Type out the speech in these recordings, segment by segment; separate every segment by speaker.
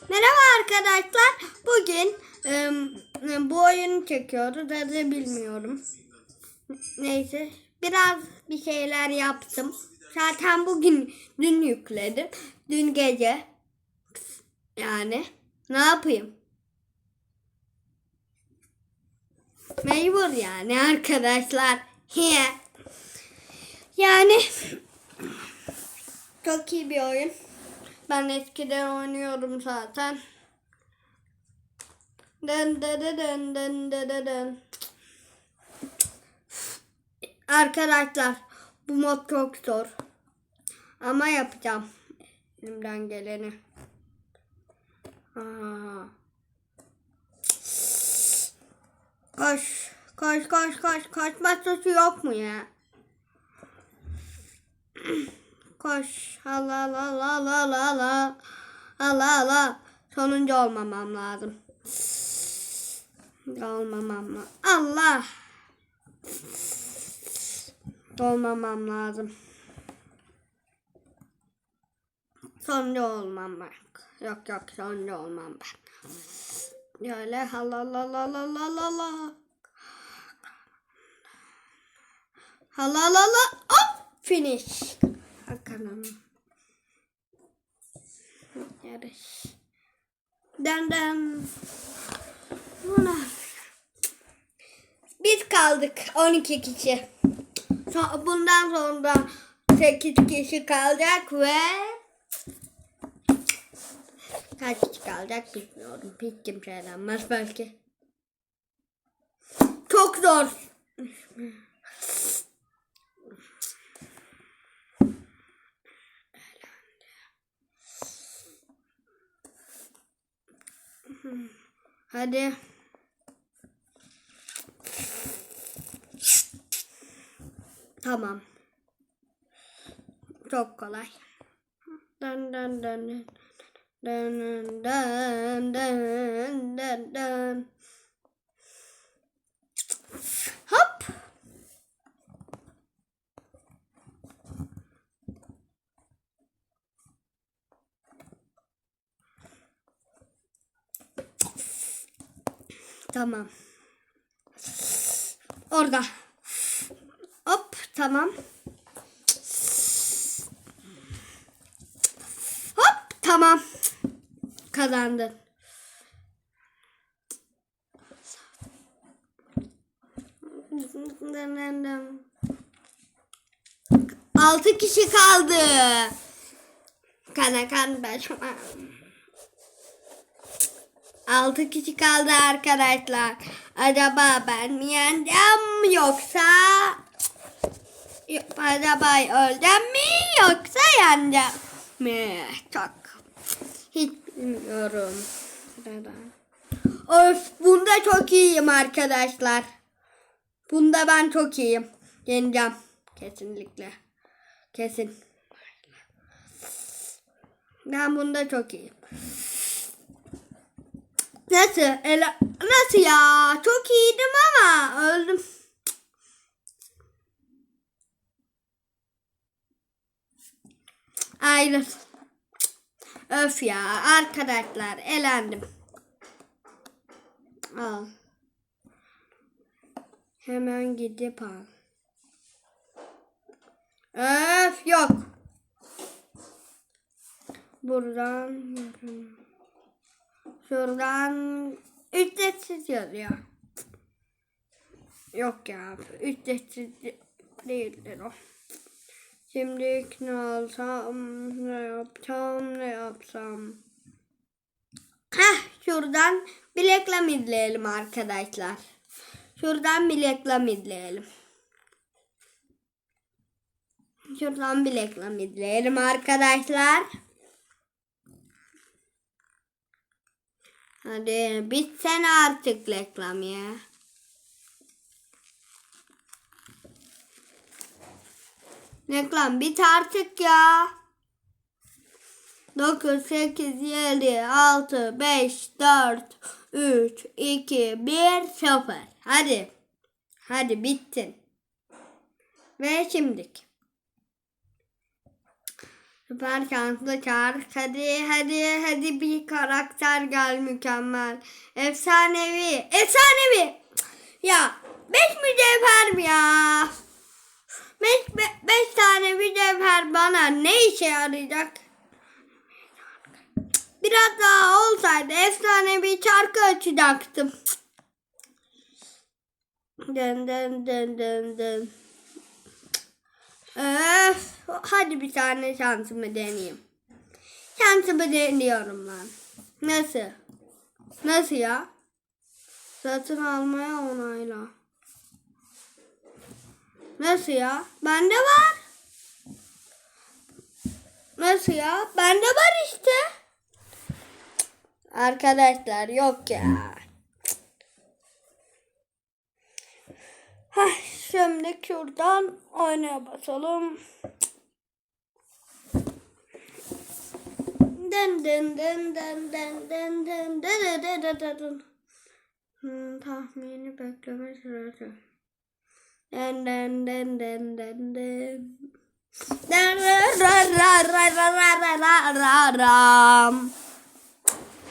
Speaker 1: Merhaba arkadaşlar. Bugün ım, bu oyunu çekiyoruz. Adı bilmiyorum. Neyse. Biraz bir şeyler yaptım. Zaten bugün dün yükledim. Dün gece. Yani ne yapayım? Mecbur yani arkadaşlar. Yani çok iyi bir oyun. Ben eskiden oynuyorum zaten. Dın dın dın dın dın dın. Arkadaşlar bu mod çok zor. Ama yapacağım. Elimden geleni. Aa. Koş. Koş koş koş. Koşma sesi yok mu ya? Koş. Allah Allah Allah Allah Allah Allah. Allah Allah. Sonuncu olmamam lazım. Olmamam lazım. Allah. Olmamam lazım. Sonuncu olmam ben. Yok yok sonuncu olmam ben. Böyle Allah Allah Allah Allah Allah. Allah Allah Allah. Hop. Finish. Bakalım. Yarış. Den den. Buna. Biz kaldık 12 kişi. So- Bundan sonra 8 kişi kalacak ve kaç kişi kalacak bilmiyorum. Hiç kimse eğlenmez belki. Çok zor. Hadi. Tamam. Çok kolay. Dın dın dın dın. Dın dın dın dın dın dın. Hop. Tamam. Orada. Hop tamam. Hop tamam. Kazandın. Altı kişi kaldı. Kana kan ben Altı kişi kaldı arkadaşlar. Acaba ben mi yeneceğim yoksa Yok, acaba öleceğim mi yoksa yeneceğim mi? Çok. Hiç bilmiyorum. Of bunda çok iyiyim arkadaşlar. Bunda ben çok iyiyim. Yeneceğim. Kesinlikle. Kesin. Ben bunda çok iyiyim. Nasıl? Ela, nasıl ya? Çok iyiydim ama öldüm. Ayrıl. Öf ya arkadaşlar elendim. Al. Hemen gidip al. Öf yok. Buradan Şuradan ücretsiz yazıyor. Yok ya ücretsiz değildir o. Şimdi ne alsam ne yapsam ne yapsam. Heh şuradan bir reklam izleyelim arkadaşlar. Şuradan bir reklam izleyelim. Şuradan bir reklam izleyelim arkadaşlar. Hadi bitsene artık reklam ya. Reklam bit artık ya. 9, 8, 7, 6, 5, 4, 3, 2, 1, 0. Hadi. Hadi bittin. Ve şimdilik. Süper şanslı çark. Hadi hadi hadi bir karakter gel mükemmel. Efsanevi. Efsanevi. Ya beş mücevher mi ya? Beş, be- beş tane mücevher bana ne işe yarayacak? Biraz daha olsaydı efsane bir çarkı açacaktım. Dın dın dın dın dın. Öf, hadi bir tane şansımı deneyeyim. Şansımı deniyorum lan. Nasıl? Nasıl ya? Satın almaya onayla. Nasıl ya? Bende var. Nasıl ya? Bende var işte. Arkadaşlar yok ya. Hah, şimdi şuradan oynaya basalım. Dın dın dın dın dın dın dın dın dın dın dın dın. Hmm, tahmini bekleme süresi. Dın dın dın dın dın dın. Dın ra ra ra ra ra ra ra ra ra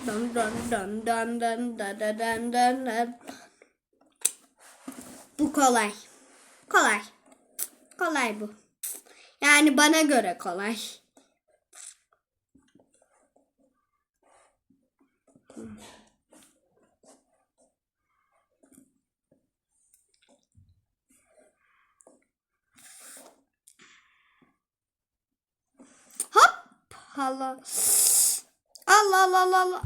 Speaker 1: dun dun dun dun dun dun dun dun dun. Bu kolay. Kolay. Kolay bu. Yani bana göre kolay. Hop. Allah. Allah Allah Allah.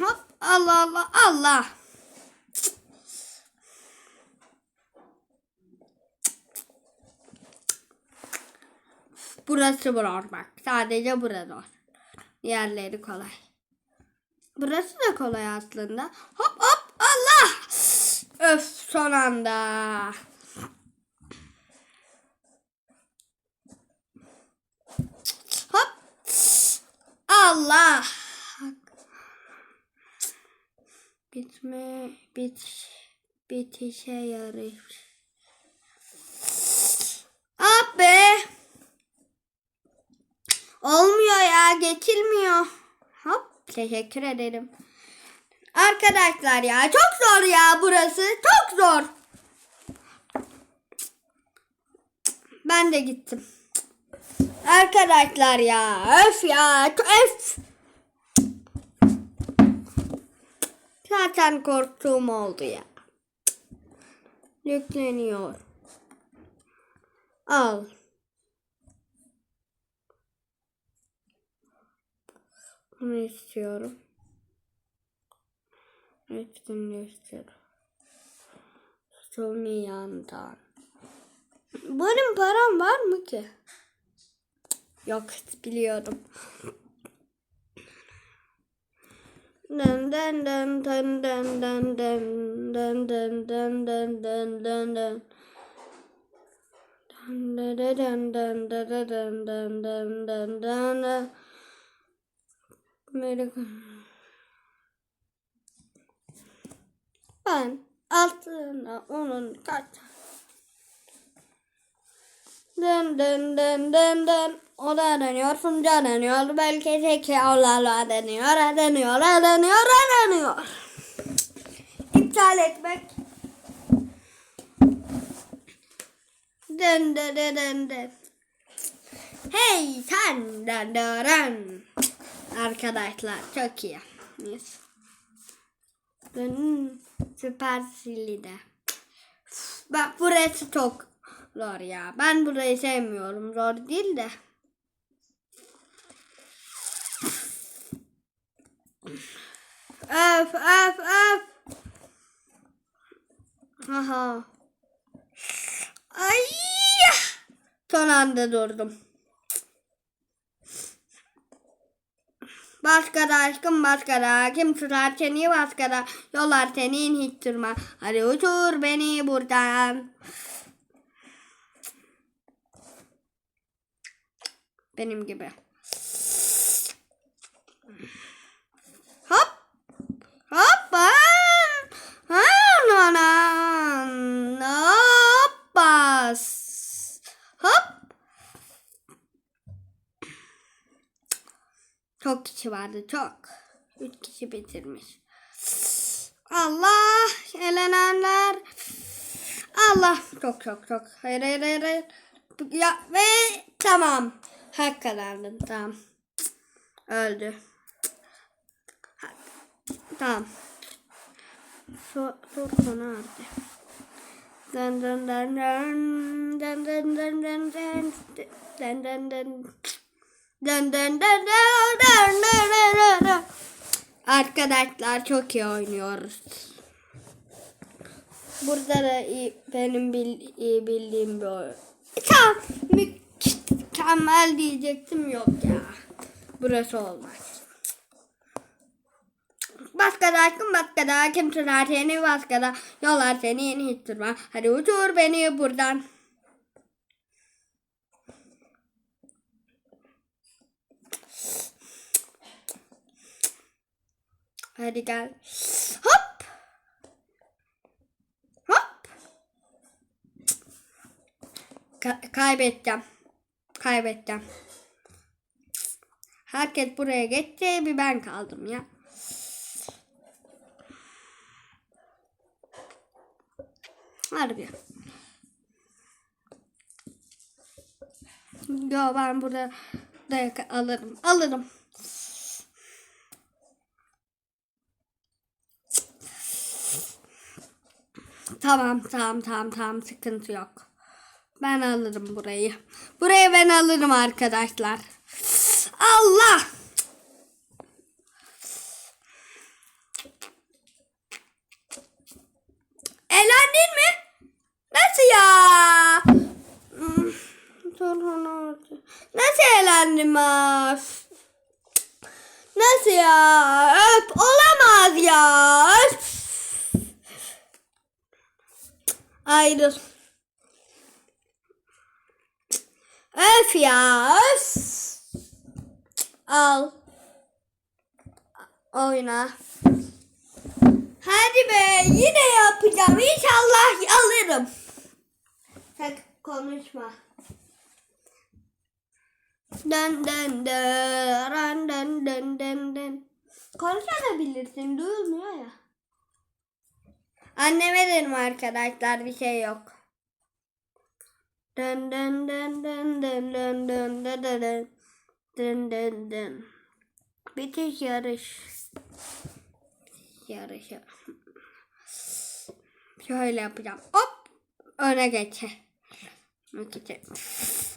Speaker 1: Hop. Allah Allah Allah. Burası zor bak. Sadece burada zor. Diğerleri kolay. Burası da kolay aslında. Hop hop Allah. Öf son anda. Hop. Allah. Bitme bit bitişe yarıyor. Ah be. Olmuyor ya geçilmiyor. Hop teşekkür ederim. Arkadaşlar ya çok zor ya burası çok zor. Ben de gittim. Arkadaşlar ya öf ya öf. Zaten korktuğum oldu ya. Yükleniyor. Al. Bunu istiyorum. Etkinleştir. Sony yandan. Benim param var mı ki? Yok biliyorum. Dın dın dın dın dın dın dın dın dın dın dın dın dın dın. Dun dun dun dun dun dun dun dun dun Amerika. Ben altına onun kaç. Dın dın dın dın dın. O da dönüyor, Funca dönüyor. Belki zekalarla dönüyor, dönüyor, dönüyor, dönüyor. İptal etmek. Dın dın dın dın. Hey sen dın dın. Arkadaşlar çok iyi. Yes. Dın, süper silide. Bak burası çok zor ya. Ben burayı sevmiyorum. Zor değil de. Öf öf öf. Aha. Ay. Son anda durdum. Başka da aşkım başka da kim tutar seni başka da yollar senin hiç durma. Hadi uçur beni buradan. Benim gibi. Hop. Hop. Ha, na, na, Hoppas. Hop. Kişi vardı çok. Üç kişi bitirmiş. Allah elenenler. Allah çok çok çok. Hayır hayır hayır. hayır. Ya ve tamam. Hak kazandın tamam. Öldü. Tamam. So, so sona erdi. Dın dın dın dın dın dın dın dın dın dın dın dın dın dın dın dın dın. Arkadaşlar çok iyi oynuyoruz. Burada da iyi, benim bil, iyi bildiğim bir oyun. Tamam. Mükemmel diyecektim yok ya. Burası olmaz. Başka da aşkım başka da kim seni başka da yollar seni yeni hiç durma. Hadi uçur beni buradan. Hadi gel. Hop. Hop. Ka- kaybedeceğim. Kaybedeceğim. Herkes buraya geçti. Bir ben kaldım ya. Harbi. Yo ben burada alırım. Alırım. Tamam tamam tamam tamam sıkıntı yok. Ben alırım burayı. Burayı ben alırım arkadaşlar. Allah! Elendin mi? Nasıl ya? Nasıl elendim af? Nasıl ya? Öp olamaz ya. Öp. Ayrıl. Öf ya. Öf. Al. Oyna. Hadi be yine yapacağım. İnşallah alırım. Tek konuşma. Dön dön dön dön dön dön dön. Konuşabilirsin duyulmuyor ya. Anneme dedim arkadaşlar bir şey yok. Dön dön dön dön dön dön dön dön dön dön dön dön. Bitiş yarış. Yarış. Şöyle yapacağım. Hop. Öne geçe. Geçe.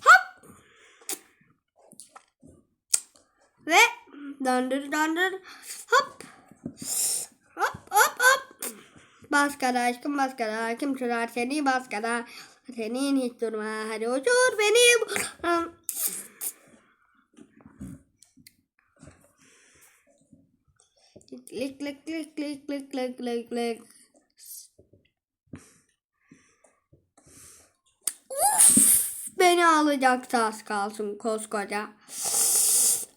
Speaker 1: Hop. Ve döndür döndür. Hop hop hop. Baskara aşkım baskara. Kim tutar seni baskara. Senin hiç durma. Hadi uçur beni. klik klik klik klik klik klik klik. Uf, beni alacaktı az kalsın koskoca.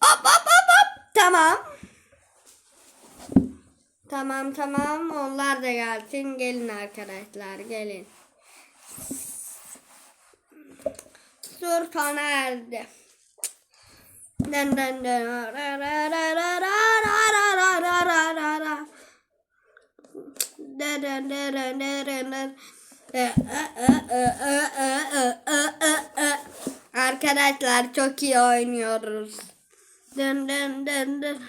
Speaker 1: Hop hop hop hop. Tamam. Tamam tamam onlar da gelsin. Gelin arkadaşlar gelin. Sur sona erdi. Dın dın dın. Ra ra ra ra ra ra ra ra ra ra ra. Ö, ö, ö, ö, ö, ö. Arkadaşlar çok iyi oynuyoruz. Dın dın dın dın.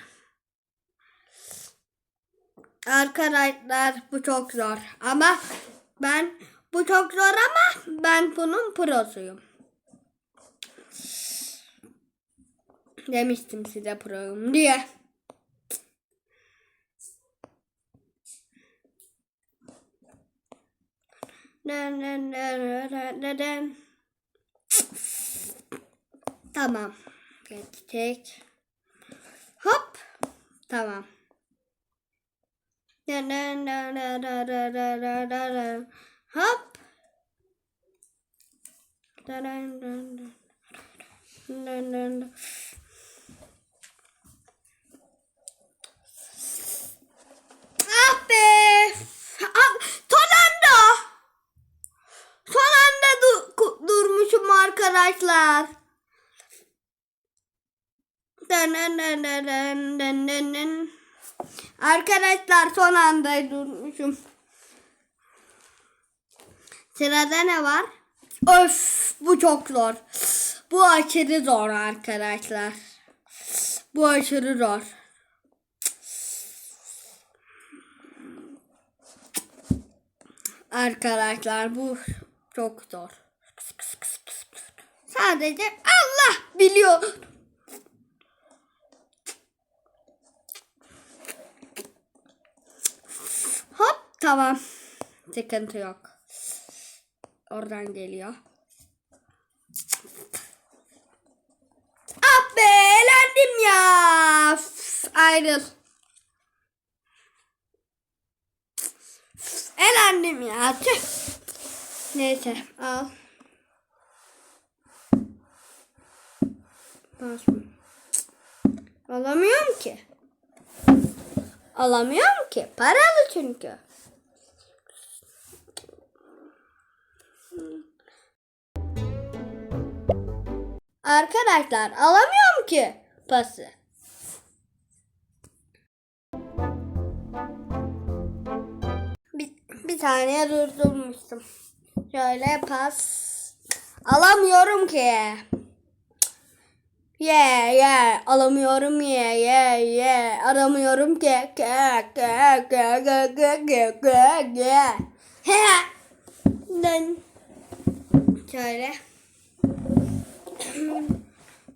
Speaker 1: Arkadaşlar bu çok zor ama ben bu çok zor ama ben bunun prosuyum. Demiştim size proyum diye. Tamam. Geçecek. Hop. Tamam. Hop. Ah be. Ah, son anda. Son anda du- durmuşum arkadaşlar. Dın dın dın dın dın dın. Arkadaşlar son anda durmuşum. Sırada ne var? Öf bu çok zor. Bu aşırı zor arkadaşlar. Bu aşırı zor. Arkadaşlar bu çok zor. Sadece Allah biliyor. Hop tamam. Sıkıntı yok. Oradan geliyor. Ah be elendim ya. Ayrıl. Elendim ya. Tüh. Neyse al. Alamıyorum ki. Alamıyorum ki. Paralı çünkü. Arkadaşlar alamıyorum ki pası. Bir, bir saniye durdurmuştum. Şöyle pas. Alamıyorum ki. Ye ye alamıyorum ye ye ye alamıyorum ki ke ke ke ke ke ke ke ke he dön şöyle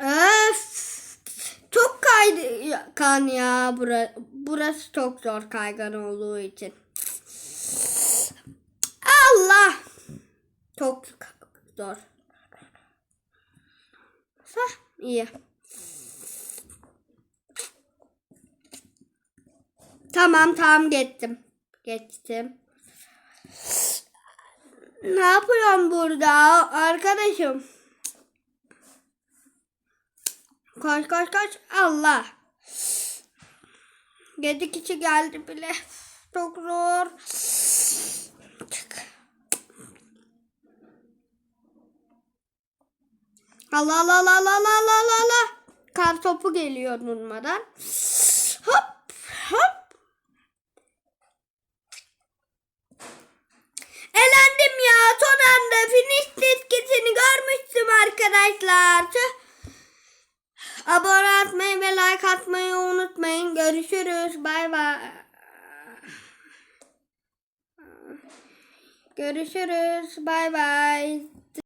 Speaker 1: Öf. Çok kaydı kan ya bura, burası çok zor kaygan olduğu için. Allah. Çok zor. Hah, iyi. Tamam tamam geçtim. Geçtim. Ne yapıyorum burada arkadaşım? Kaç kaç kaç. Allah. Yedi kişi geldi bile. Çok zor. Çık. Allah Allah Allah Allah Allah Allah Allah. Kar topu geliyor durmadan. Hop hop. Elendim ya. Son anda finish disketini görmüştüm arkadaşlar. Tüh. Ve like atmayı unutmayın. Görüşürüz. Bay bay. Görüşürüz. Bay bay.